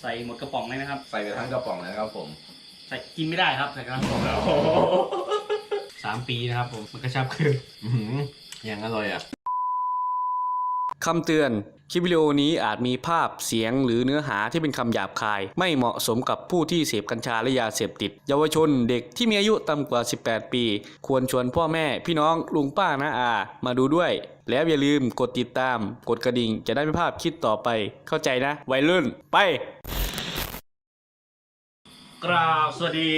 ใส่หมดกระป๋องเลยนะครับ ใส่ไปทั้งกระป๋องเลยนะครับผมใส่กินไม่ได้ครับใส่กระป๋องสามปีนะครับผมมันกระชับคือ อื้อหือยังอร่อยอะ คำเตือน คลิปวิดีโอนี้อาจมีภาพเสียงหรือเนื้อหาที่เป็นคำหยาบคาย ไม่เหมาะสมกับผู้ที่เสพกัญชาและยาเสพติด เยาวชนเด็กที่มีอายุต่ำกว่า 18 ปี ควรชวนพ่อแม่ พี่น้องลุงป้าน้าอา มาดูด้วย แล้วอย่าลืมกดติดตาม กดกระดิ่งจะได้ไม่พลาดคลิปต่อไป เข้าใจนะ วัยรุ่นไป กราบสวัสดี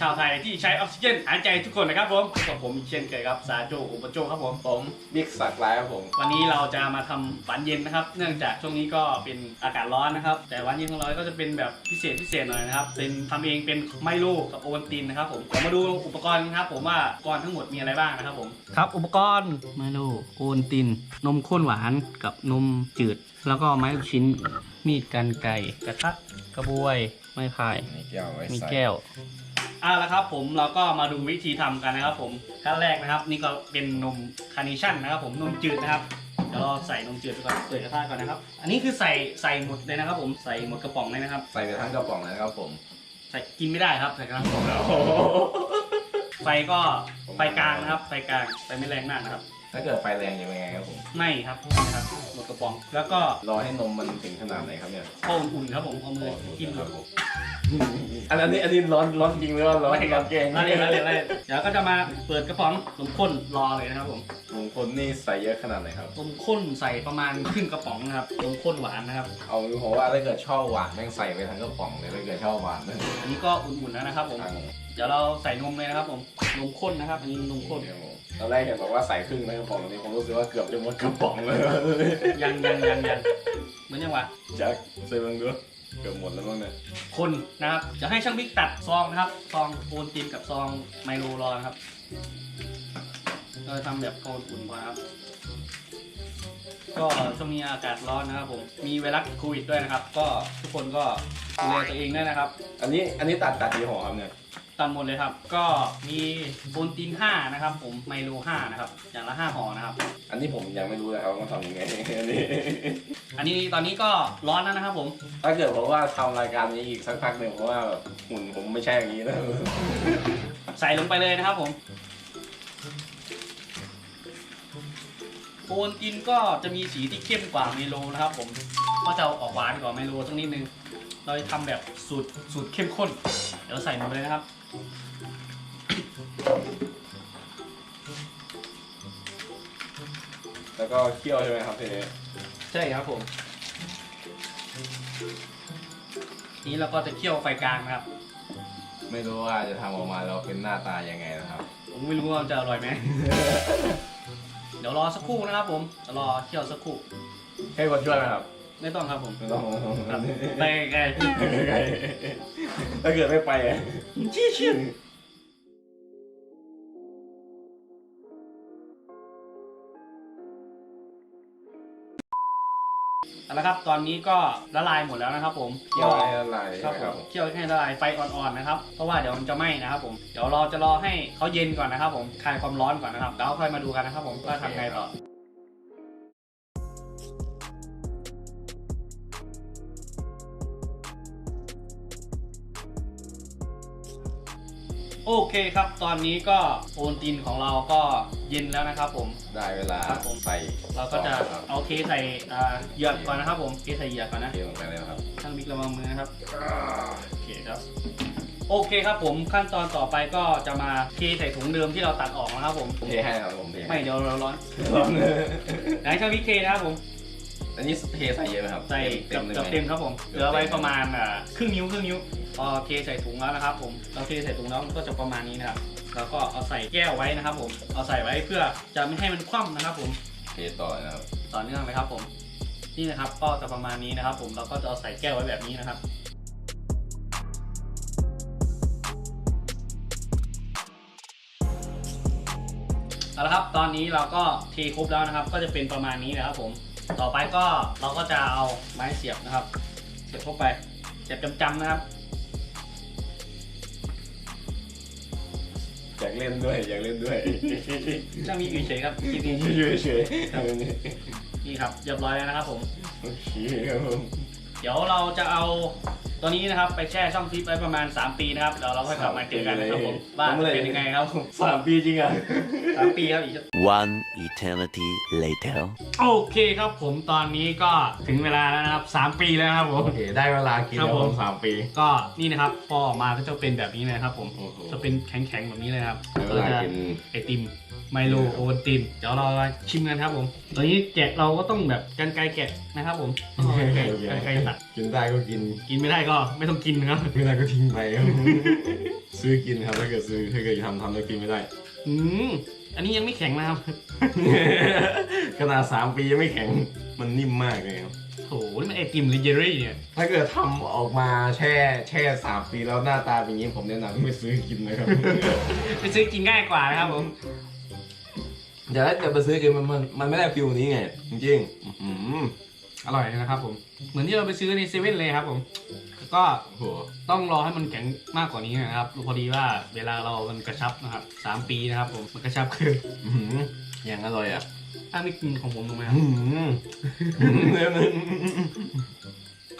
ชาวไทยที่ใช้ออกซิเจนหายใจทุกคนนะครับผมกับผมอีกเช่นเคยครับซาโจอุปโจครับผมผมบิ๊กสักลายครับผม วันนี้เราจะมาทำหวานเย็นนะครับ เนื่องจากช่วงนี้ก็เป็นอากาศร้อนนะครับ แต่หวานเย็นของเราก็จะเป็นแบบพิเศษพิเศษหน่อยนะครับ เป็นทำเองเป็นไมโลกับโอวัลตินนะครับผมเดี๋ยวมาดูอุปกรณ์ครับ ผมว่าอุปกรณ์ทั้งหมดมีอะไรบ้างนะครับผมครับอุปกรณ์ไมโลโอวัลติน นมข้นหวานกับนมจืด แล้วก็ไม้ลูกชิ้น มีดกันไก่กระทะกระบวย ไม้พาย มีแก้วไว้มีใส่แก้วอ่าแล้วครับผมเราก็มาดูวิธีทำกันนะครับผมขั้นแรกนะครับ นี่ก็เป็นนมคาร์เนชั่นนะครับผมนมจืดนะครับเดี๋ยวเราใส่นมจืดไปก่อนเปิดกระทะก่อนนะครับ อันนี้คือใส่ใส่หมดเลยนะครับ ผมใส่หมดกระป๋องเลยนะครับ ใส่ไปทั้งกระป๋องเลยนะครับผม ใส่กินไม่ได้ครับใส่กระป๋องไฟก็ไฟกลางนะครับไฟกลางไฟไม่แรงมากนะครับ ถ้าเกิดไฟแรงยังไงครับผม ไม่ครับไม่ครับหมดกระป๋อง แล้วก็รอให้นมมันถึงขนาดไหนครับเนี่ยข้าวอุ่นๆครับผมเอามือจิ้มคดู รับผมอันนี้อันนี้ร้อนร้อนจริงหรือว่าร้อนไม่คร้รัอบนเก่งแล้วเดี๋ยวแล้วเดี๋ยวแล้วเดี๋ยวเดี๋ยวก็จะมาเปิดกระป๋องนมข้นรอเลยนะครับผมมงคลนี่ใส่เยอะขนาดไหนครับ นมข้นใส่ประมาณครึ่งกระป๋องนะครับนมข้นหวานนะครับ เอาเพราะว่าถ้าเกิดชอบหวานแม่งใส่ไปทั้งกระป๋องเลยถ้าเกิดชอบหวานนะอันนี้ก็อุ่นๆแล้วนะครับผม เดี๋ยวเราใส่นมเลยนะครับผม นมข้นนะครับ อันนี้นมข้น ตอนแรกเห็นบอกว่าใส่ครึ่งในกระป๋องนี้ผมรู้สึกว่าเกือบจะหมดกระป๋องเลยยังยังยังยังเหมือนยังวะแจ็คใส่บังดูเกือบหมดแล้วมั้งเนี่ยคนนะครับจะให้ช่างบิ๊กตัดซองนะครับซองโอนตินกับซองไมโลรอนะครับเราจะทำแบบโคนอุ่นก่อนครับ ก็ช่วงนี้อากาศร้อนนะครับผมมีไวรัสโควิดด้วยนะครับ ก็ทุกคนก็ดูแลตัวเองด้วยนะครับ อันนี้อันนี้ตัดตัดกี่ห่อครับเนี่ย ตันหมดเลยครับ ก็มีโอนติน5นะครับ ผมไมโล5นะครับ อย่างละ5ห่อนะครับ อันนี้ผมยังไม่รู้เลยครับว่าทำยังไงอันนี้ อันนี้ตอนนี้ก็ร้อนแล้วนะครับ ผม ถ้าเกิดผมว่าทำรายการนี้อีกสักพักหนึ่งเพราะว่าแบบหุ่นผมไม่ใช่อย่างนี้นะใส่ลงไปเลยนะครับ ผมโอนตินก็จะมีสีที่เข้มกว่าไมโลนะครับ ผมก็จะออกหวานกว่าไมโลสักนิดนึง เราจะทำแบบสูตรสูตรเข้มข้น เดี๋ยวใส่หมดเลยนะครับ แล้วก็เคี่ยวใช่ไหมครับทีนี้ใช่ครับผมนี้เราก็จะเคี่ยวไฟกลางนะครับ ไม่รู้ว่าจะทำออกมาแล้วเป็นหน้าตายังไงนะครับ ผมไม่รู้ว่ามันจะอร่อยไหม เดี๋ยวรอสักครู่นะครับผมจะรอเคี่ยวสักครู่ให้คนช่วยไหมครับ ไม่ต้องครับผมไม่ต้องครับไปไกลถ้าเกิดไม่ไปอะชี้เชี่ยเอาละครับ ตอนนี้ก็ละลายหมดแล้วนะครับ ผมเคี่ยวให้ละลายคใช่รับไหมผครับมเคี่ยวให้ละลายไฟอ่อนๆนะครับ เพราะว่าเดี๋ยวมันจะไหม้นะครับ ผมเดี๋ยวเราจะรอให้เขาเย็นก่อนนะครับ ผมคลายความร้อนก่อนนะครับแล้วค่อยมาดูกันนะครับ ผมว่าทำไงต่อ โอเคครับ ตอนนี้ก็โอนตินของเราก็เย็นแล้วนะครับผม ได้เวลาครับผม ใส่เราก็จะซอสครับเอาเทใส่อ่าเหยือกก่อนนะครับผมเทใส่เหยือกก่อนนะ เทลงไปเลยครับช่างบิ๊กระวังมือนะครับโอเคครับ โอเคครับผมขั้นตอนต่อไปก็จะมาเทใส่ถุงเดิมที่เราตัดออกนะครับผม เทให้ครับผมเทให้ไม่เดี๋ยวเราร้อนร้อนไหนช่างบิ๊กเทนะครับผม อันนี้เทใส่เยอะไหมครับใส่เต็กับมกับๆเต็เลยมไหมครับผมเหลือไว้ประมาณอ่าครึ่งนิ้วครึ่งนิ้วพอเทใส่ถุงแล้วนะครับ ผมเราเทใส่ถุงแล้วมันก็จะประมาณนี้นะครับแล้วก็เอาใส่แก้วไว้นะครับ ผมเอาใส่ไว้เพื่อจะไม่ให้มันคว่ำนะครับ ผมเทต่อนะครับต่อเนื่องเลยครับ ผมนี่นะครับก็จะประมาณนี้นะครับ ผมเราก็จะเอาใส่แก้วไว้แบบนี้นะครับเอาละครับ ตอนนี้เราก็เทครบแล้วนะครับ ก็จะเป็นประมาณนี้นะครับผม ต่อไปก็เราก็จะเอาไม้เสียบนะครับ เสียบเข้าไป เสียบจำๆนะครับ อยากเล่นด้วยอยากเล่นด้วยจะมีอยู่เฉยครับคลิปนี้เฉยๆทำแบบนี้นี่ครับเรียบร้อยแล้วนะครับผม โอเคครับผม เดี๋ยวเราจะเอา ตอนนี้นะครับไปแช่ช่องฟิตไว้ประมาณ 3 ปีนะครับเดี๋ยวเราค่อยกลับมาเจอกันนะครับผมว่าจะเป็นยังไงครับสามปีจริงอะสามปีครับอีก One eternity later. โอเคครับผมตอนนี้ก็ถึงเวลาแล้วนะครับ 3 ปีแล้วนะครับผม โอเค ได้เวลากินครัแล้บวผมผมสามปี ก็นี่นะครับพอออกมาก็จะเป็นแบบนี้เลยนะครับผมโอ้โหจะเป็นแข็งๆแบบนี้เลยครับได้เวลากินไอติม ไมโลโอวัลตินเดี๋ยวเรามาชิมกันครับผม ตอนนี้แกะเราก็ต้องแบบกันไกรแกะนะครับผมกันไกรกันไกรตัดกินได้ก็กิน กินไม่ได้ก็ไม่ต้องกินนะครับไม่ได้ก็ทิ้งไปครับซื้อกินครับถ้าเกิดซื้อถ้าเกิดทำทำแล้วกินไม่ได้อืมอันนี้ยังไม่แข็งนะครับ ขนาดสามปียังไม่แข็ง มันนิ่มมากเลยครับโอ้โหนี่มันไอติมหรือเจลลี่เนี่ย ถ้าเกิดทำออกมาแช่แช่สามปีแล้วหน้าตาเป็นอย่างนี้ผมแนะนำให้ไปซื้อกินนะครับ ไปซื้อกินง่ายกว่านะครับผม เดี๋ยวถ้าเกิดไปซื้อกินมันมันมันไม่ได้ฟิลนี้ไง จริงๆอื้อหืออร่อยนะครับผมเหมือนที่เราไปซื้อในเซเว่นเลยครับผมแล้วก็โอ้โหต้องรอให้มันแข็งมากกว่านี้นะครับพอดีว่าเวลาเรามันกระชับนะครับสามปีนะครับผมมันกระชับขึ้นอื้อหืออย่างอร่อยอะถ้าไม่กินของผมลงไหมครับอื้อหือเนื้อมัน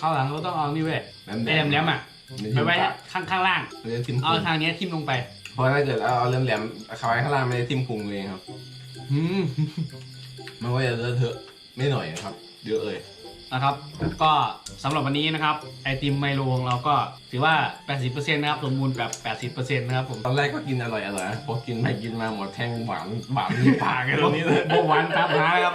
ข้าวหลังเราต้องเอานี่เว้ยแหลมๆไอ้แหลมๆอะไปไว้ข้างข้างล่างมันจะทิ่มเอาพุงทางเนี้ยทิ่มลงไป เพราะถ้าเกิดเอาแหลมๆเอาไว้ข้างล่างไม่ได้ทิ่มพุงเลยครับ อืมมันก็จะเลอะเทอะไม่หน่อยนะครับ เยอะเลย นะครับ ก็สำหรับวันนี้นะครับไอติมไมโลของเราก็ถือว่า 80%นะครับสมบูรณ์แบบ 80%นะครับผม ตอนแรกก็กินอร่อยอร่อยนะพอกินไปกินมาหมดแท่งหวานหวานในปากกันตรงนี้เลยโบหวานตามหาครับ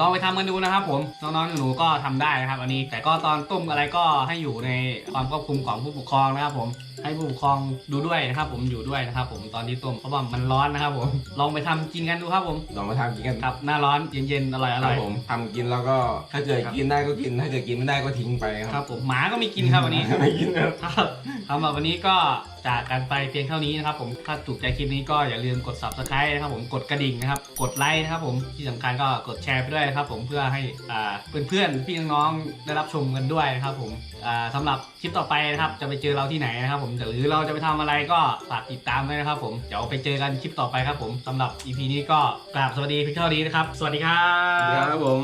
ลองไปทำกันดูนะครับผมน้องๆหนูๆก็ทำได้นะครับ อันนี้ แต่ก็ตอนต้มอะไรก็ให้อยู่ในความควบคุมของผู้ปกครองนะครับผมให้ผู้ปกครองดูด้วยนะครับ ผมอยู่ด้วยนะครับ ผมตอนที่ต้มเพราะว่ามันร้อนนะครับผมลองไปทำกินกันดูครับผมลองมาทำกินกันครับหน้าร้อนเย็นๆอร่อยอครัร่บอย ผมทำกินแล้วก็ถ้าเกิดกินได้ก็กินถ้าเกิดกินไม่ได้ก็ทิ้งไปคครัรับ บผมหมาก็มีกินครับวันนี้ ไม่กินครับ ครับสำหรับวันนี้ก็จากกันไปเพียงเท่านี้นะครับผมถ้าถูกใจคลิปนี้ก็อย่าลืมกด subscribe นะครับผมกดกระดิ่งนะครับ กดไลค์นะครับผมที่สำคัญก็กดแชร์ไปด้วยนะครับผมเพื่อให้อ่าเพื่อนๆพี่น้องๆได้รับชมกันด้วยนะครับผมอ่าสำหรับคลิปต่อไปนะครับจะไปเจอเราที่ไหนนะครับผมหรือเราจะไปทำอะไรก็ฝากติดตามด้วยนะครับผมเดี๋ยวไปเจอกันคลิปต่อไปครับผมสำหรับ EP นี้ก็กราบสวัสดีเพียงเท่านี้นะครับสวัสดีครับ ครับผม